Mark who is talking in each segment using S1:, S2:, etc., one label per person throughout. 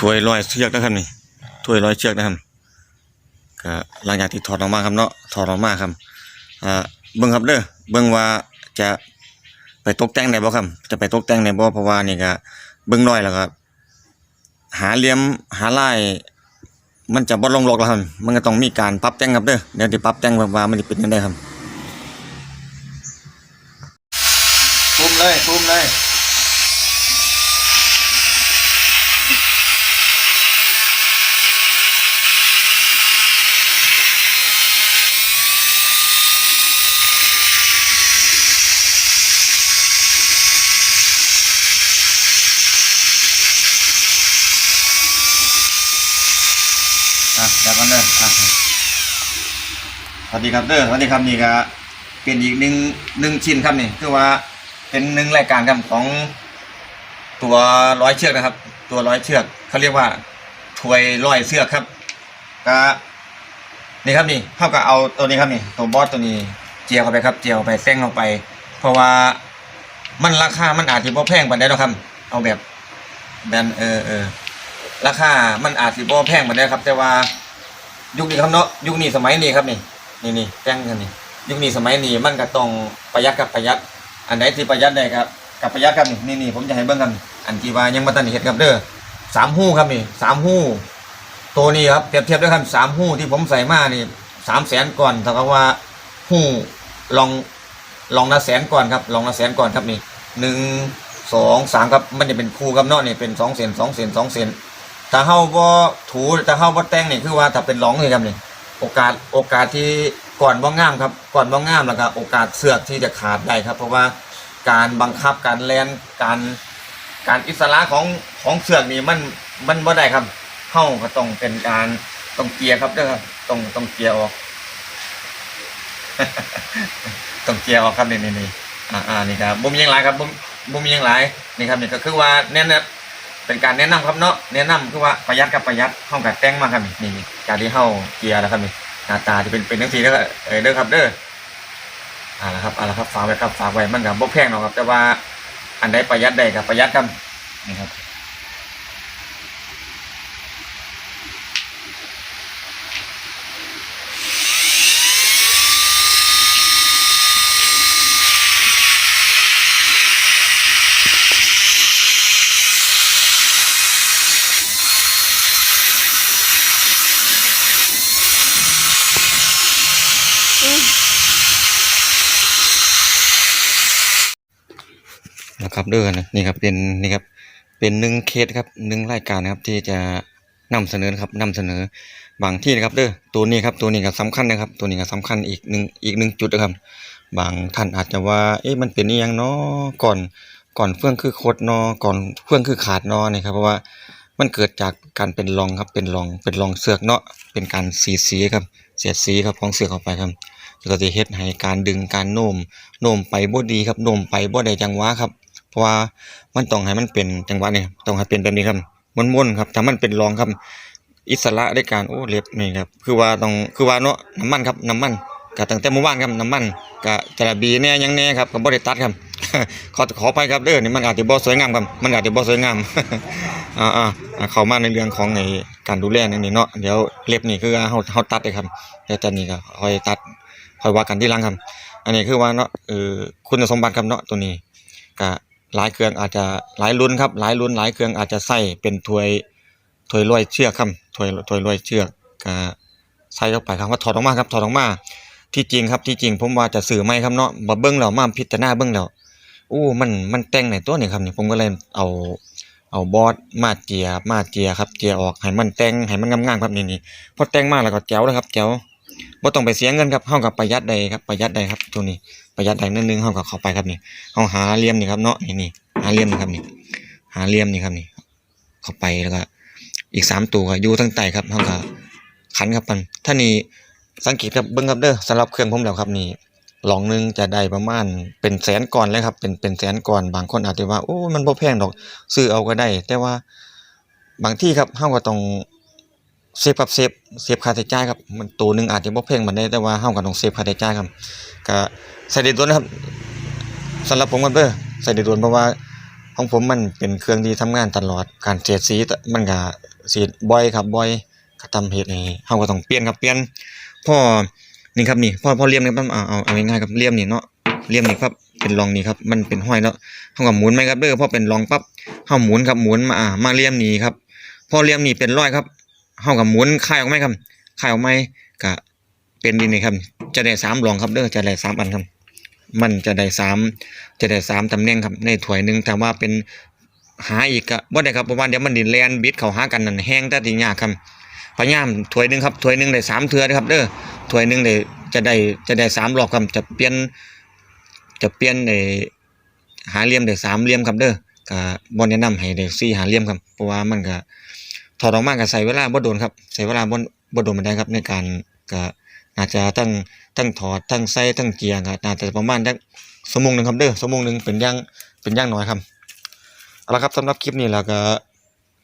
S1: ถ้วยร้อยเชือกนะครับนี่ถ้วยร้อยเชือกนะครับก็หลังจากที่ถอดออกมาครับเนาะถอดออกมาครับอ่าเบิ่งครับเด้อเบิ่งว่าจะไปตกแต่งได้บ่ครับ จะไปตกแต่งได้บ่เพราะว่านี่ก็เบิ่งน้อยแล้วก็หาเหลี่ยมหาลายมันจะบ่ลงล็อกแล้วครับ มันก็ต้องมีการปรับแต่งครับเด้อเดี๋ยวสิปรับแต่งว่ามันสิเป็นจังไดครับ
S2: ทุ่มเลยทุ่มเลย
S1: อะเดี๋ยวกันเด้ออะ สวัสดีครับเด้อสวัสดีครับนี่ก็เป็นอีกหนึ่งหนึ่งชิ้นครับนี่คือว่าเป็นหนึ่งรายการครับของตัวร้อยเชือกนะครับ ตัวร้อยเชือกเขาเรียกว่าถวยร้อยเชือกครับก็นี่ครับนี่เท่ากับเอาตัวนี้ครับนี่ตัวบอสตัวนี้เจียวเข้าไปครับ เจียวเข้าไปแซงลงไป เพราะว่ามันราคามันอาจจะบ่แพงปานใดหรอกครับ เอาแบบแบนเออเออราคามันอาจสิบ่แพงมาได้ครับ แต่ว่า ยุคนี้ครับเนาะยุคนี้สมัยนี้ครับนี่นี่นี่แจ้งกันนี่ยุคนี้สมัยนี้มันก็ต้องประหยัดกับประหยัด อันไหนที่ประหยัดได้ครับกับประหยัดครับนี่นี่นี่ผมจะให้เบิ่งกันอันที่ว่ายังบ่ทันเฮ็ดครับเด้อสามหู้ครับนี่สามหู้ตัวนี้ครับเปรียบเทียบด้วยครับสามหู้ที่ผมใส่มานี่สามแสนก่อนเท่ากับว่าหู้ลองลองละแสนก่อนครับลองละแสนก่อนครับนี่หนึ่งสองสามครับมันจะเป็นคู่ครับเนาะนี่เป็นสองเซนสองเซนสองเซน ถ้าเฮาบ่ถูถ้าเฮาบ่แต่งนี่คือว่าถ้าเป็นร้องนี่ครับนี่ โอกาสโอกาสที่ก่อนบ่งามครับก่อนบ่งามแล้วก็โอกาสเสือกที่จะขาดได้ครับ เพราะว่าการบังคับการแลนการการอิสระของของเสือกนี่มันมันบ่ได้ครับเฮาก็ต้องเป็นการต้องเกียร์ครับเด้อครับต้องต้องเกียร์ออกต้องเกียร์ออกครับนี่นี่นี่อ่าอ่านี่ครับบ่มีหยังหลายครับบ่บ่มีหยังหลายนี่ครับนี่ก็คือว่าแน่นนะ เป็นการแนะนำครับเนาะแนะนำคือว่าประหยัดกับประหยัดเฮากับแต่งมาครับนี่นี่การที่เข้าเกียร์แล้วครับนี่หน้าตาจะเป็นเป็นจังซี่แล้วเออเด้อครับเด้ออ่าละครับอ่าละครับฝากไว้ครับฝากไว้มันกับบกแพงเรอกครับ แต่ว่าอันใดประหยัดใดกับประหยัดกันนี่ครับ ครับเด้อนะนี่ครับเป็นนี่ครับเป็นหนึ่งเคสครับหนึ่งรายการนะครับที่จะนำเสนอครับนำเสนอบางที่นะครับเด้อตัวนี้ครับตัวนี้ก็สำคัญนะครับ ตัวนี้ก็สำคัญอีกหนึ่งอีกหนึ่งจุดนะครับบางท่านอาจจะว่าเอ๊ะมันเป็นอีหยังเนาะก่อนก่อนเฟื่องคือโคดเนาะก่อนเฟื่องคือขาดเนาะนี่ครับเพราะว่ามันเกิดจากการเป็นรองครับเป็นรองเป็นรองเสือกเนาะเป็นการสีสีครับเสียดสีครับของเสือกเข้าไปครับก็จะเฮ็ดให้การดึงการโน้มโน้มไปบ่ดีครับโน้มไปบ่ได้จังหวะครับ เพราะว่ามันต้องให้มันเป็นจังหวะนี่ต้องให้เป็นแบบนี้ครับม้วนๆครับถ้ามันเป็นรองครับ อิสระในการโอ้เล็บนี่ครับคือว่าต้องคือว่าเนาะน้ำมันครับน้ำมันก็ตั้งแต่เมื่อวานครับน้ำมันก็จระบีแน่ยังแน่ครับก็บ่ได้ตัดครับขอขอไปครับเด้อนี่มันอาจจะบ่สวยงามครับมันอาจจะบ่สวยงามอ่าอ่าเข้ามาในเรื่องของไอ้การดูแลนี่นี่เนาะเดี๋ยวเล็บนี่คือเฮาเฮาตัดเลยครับเดี๋ยวตอนนี้ก็ค่อยตัดค่อยว่ากันที่หลังครับ อันนี้คือว่าเนาะเออคุณสมบัติครับเนาะตัวนี้ก็ หลายเครื่องอาจจะหลายรุ่นครับหลายรุ่นหลายเครื่องอาจจะใส่เป็นถวยถวยลอยเชือกครับถวยถวยลอยเชือกก็ใส่เข้าไปครับว่าถอดออกมาครับถอดออกมาที่จริงครับที่จริงผมว่าจะซื้อไหมครับเนาะบ่เบิ่งแล้วมาพิจารณาเบิ่งแล้วอู้มันมันแต่งในตัวนี่ครับนี่ผมก็เลยเอาเอาบอสมาเจียมาเจียครับเจียออกให้มันแต่งให้มันงามๆครับนี่นี่พอแต่งมาแล้วก็แจ๋วแล้วครับแจ๋ว บ่ต้องไปเสียเงินครับเฮากับประหยัดได้ครับประหยัดได้ครับตัวนี้ประหยัดได้นิดนึงเฮาก็เข้าไปครับนี่เฮาหาเหลี่ยมนี่ครับเนาะนี่นี่หาเหลี่ยมนี่ครับนี่หาเหลี่ยมนี่ครับนี่ เข้าไปแล้วก็อีกสามตัวก็อยู่ทั้งใต้ครับเฮาก็ขันครับมันถ้านี่สังเกตครับเบิ่งครับเด้อสำหรับเครื่องผมแล้วครับนี่หลองหนึงจะได้ประมาณเป็นแสนก่อนเลยครับ เป็นเป็นแสนก่อนบางคนอาจจะว่าโอ้มันบ่แพงดอกซื้อเอาก็ได้ แต่ว่าบางที่ครับเฮาก็ต้อง เซฟครับเซฟเซฟค่าใช้จ่ายครับมันตัวหนึ่งอาจจะบ่แพงปานใดแต่ว่าเฮาก็ต้องเซฟค่าใช้จ่ายครับก็ใส่เด็ดด่วนนะครับสำหรับผมกันเด้อใส่เด็ดด่วนเพราะว่าของผมมันเป็นเครื่องที่ทำงานตลอดการเสียดสีมันก็สีดบ่อยครับบ่อยก็ทำเฮ็ดให้เฮาก็ต้องเปลี่ยนครับเปลี่ยนพ่อนี่ครับนี่พอพอเลี่ยมนี่ปั๊บเอาเอาเอาง่ายๆครับเลี่ยมนี่เนาะเลี่ยมนี่ครับเป็นรองนี่ครับมันเป็นห้อยแล้วเฮาก็หมุนไหมครับเด้อพอเป็นรองปั๊บเฮาหมุนครับหมุนมาอ่ามาเลี่ยมนี่ครับพ่อเลี่ยมนี่เป็นร้อยครับ เฮาก็หมุนคายออกไหมครับคายออกไหมก็เป็นดีนี่ครับ จะได้สามรองครับเด้อจะได้สามอันครับ มันจะได้สามจะได้สามตำแหน่งครับ ในถ้วยหนึ่งแต่ว่าเป็นหาอีกก็บ่ได้ครับเพราะว่าเดี๋ยวมันดินแลนบิดเข้าหากันนั่นแห้งแต่ทียากครับพยายามถ้วยหนึ่งครับถ้วยหนึ่งได้สามเทื่อนะครับเด้อถ้วยหนึ่งได้จะได้จะได้สามรอบครับจะเปลี่ยนจะเปลี่ยนได้หาเหลี่ยมได้สามเหลี่ยมครับเด้อก็บ่แนะนำให้ได้สี่หาเหลี่ยมครับเพราะว่ามันก็ ถอดออกมาก็ใช้เวลาบ่โดนครับใช้เวลาบ่บ่โดนปานใดครับในการก็อาจจะตั้งตั้งถอดตั้งใส่ตั้งเกียร์ก็น่าจะประมาณจักชั่วโมงหนึ่งครับเด้อชั่วโมงหนึ่งเป็นย่างเป็นย่างน้อยครับเอาละครับสำหรับคลิปนี้แล้วก็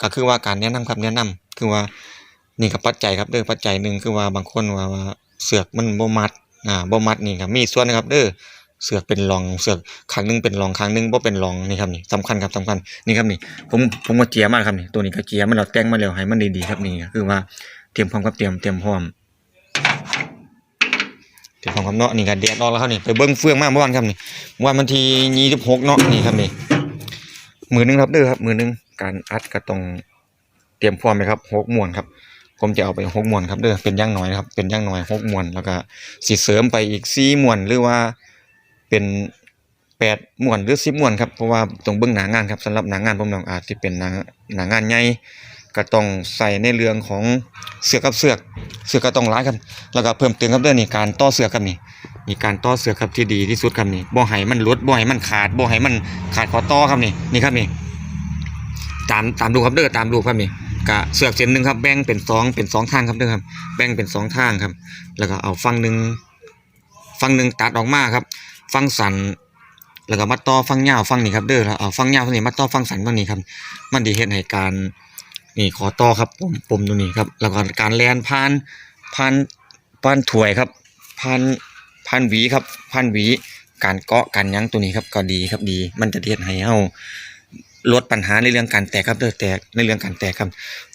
S1: ก็คือว่าการแนะนำครับแนะนำคือว่านี่กับปัจจัยครับเด้อปัจจัยหนึ่งคือว่าบางคนว่าว่าเสือกมันบ่มัดอ่าบ่มัดนี่ครับมีส่วนนะครับเด้อ เสือกเป็นรองเสือกครั้งนึงเป็นรองครั้งนึงบ่เป็นรองนี่ครับนี่สำคัญครับสำคัญนี่ครับนี่ผมผมก็เจียมาครับนี่ตัวนี้ก็เจียมันเราแต่งมาแล้วให้มันดีๆครับนี่คือว่าเตรียมพร้อมครับเตรียมเตรียมพร้อมเดี๋ยวของคำเนาะนี่ก็แดดออกแล้วครับนี่ไปเบิ้งเฟืองมากเมื่อวานครับนี่เมื่อวานวันที่ยี่สิบหกเนาะนี่ครับนี่มือหนึงครับเด้อครับมือหนึงการอัดก็ต้องเตรียมพร้อมไปครับหกมวนครับผมจะเอาไปหกมวนครับเด้อเป็นย่างน้อยนะครับเป็นย่างน้อยหกมวนแล้วก็สิเสริมไปอีกสี่มวนหรือว่า เป็นแปดมวนหรือสิบมวนครับเพราะว่าต้องเบิ้องหนางานครับสำหรับหนางานผมน้องอาจจะเป็นหนาหนางานใหญ่ก็ต้องใส่ในเรื่องของเสือกับเสือกเสือก็ต้องร้ายครับแล้วก็เพิ่มเติมครับเด้อนี่การต่อเสือกครับนี่มีการต่อเสือกครับที่ดีที่สุดครับนี่บ่ให้มันลดบ่ให้มันขาดบ่ให้มันขาดขอต่อครับนี่นี่ครับนี่ตามตามดูครับเด้อตามดูครับนี่กะเสือกเส้นหนึ่งครับแบ่งเป็นสองเป็นสองทางครับเด้อครับแบ่งเป็นสองทางครับ แล้วก็เอาฝั่งหนึ่งฝั่งหนึ่งตัดออกมาครับ ฝั่งสันแล้วก็มาต่อฝั่งยาวฝั่งนี้ครับเด้อแล้วเอาฝั่งยาวฝั่งนี้มาต่อฝั่งสันฝั่งนี้ครับ มันดีเฮ็ดให้การนี่ขอต่อครับผมผมตรงนี้ครับแล้วก็การแลนผ่านผ่านผ่านถ้วยครับผ่านผ่านหวีครับผ่านหวีการเกาะการยั้งตัวนี้ครับก็ดีครับดี มันจะเฮ็ดให้เฮาลดปัญหาในเรื่องการแตกครับเด้อแตกในเรื่องการแตกครับ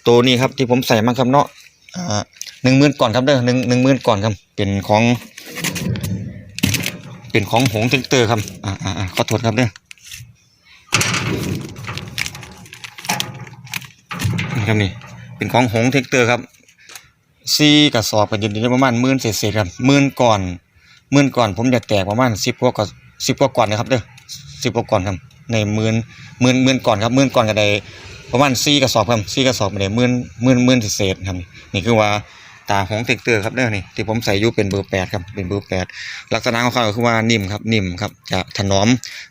S1: ตัวนี้ครับที่ผมใส่มาครับเนาะอ่าหนึ่งหมื่นก่อนครับเด้อหนึ่งหนึ่งหมื่นก่อนครับเป็นของ เป็นของหงเทคเตอร์ครับอ่าอ่าอ่าขอโทษครับเด้อนี่ครับนี่ เป็นของหงเทคเตอร์ครับซีกระสอบกันยู่ที่ประมาณหมื่นเศษๆครับหมื่นก่อนหมื่นก่อน ผมจะแตกประมาณสิบกว่าก่อนสิบกว่าก่อนนะครับเด้อสิบกว่าก่อนครับ ในหมื่นหมื่นหมื่นก่อนครับหมื่นก่อนก็ได้ประมาณสี่กระสอบครับสี่กระสอบไม่ได้หมื่นหมื่นหมื่นเศษๆครับนี่คือว่า ตาของเทคเตอร์ครับเด้อนี่ที่ผมใส่อยู่เป็นเบอร์แปดครับเป็นเบอร์แปดลักษณะของเขาคือว่านิ่มครับนิ่มครับจะถนอม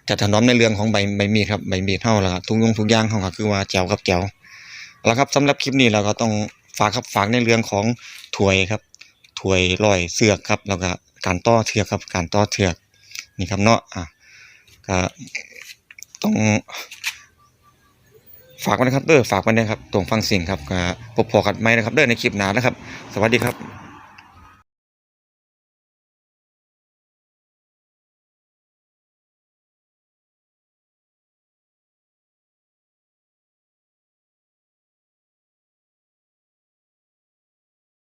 S1: จะถนอมในเรื่องของใบใบมีดครับใบมีดเท่าล้วก็ทุกยงทุกย่างของเขาคือว่าแจวครับแจวแล้วครับสำหรับคลิปนี้เราก็ต้องฝากครับฝากในเรื่องของถวยครับถวยลอยเสือกครับแล้วก็การต่อเทือกครับการต่อเทือกนี่ครับเนาะอะก็ต้อง ฝากไว้นะครับเด้อฝากไว้นะครับตรงฟังเสิ่งครับพบพอกันไหมนะครับเด้อในคลิปหนานะครับ สวัสดีครับ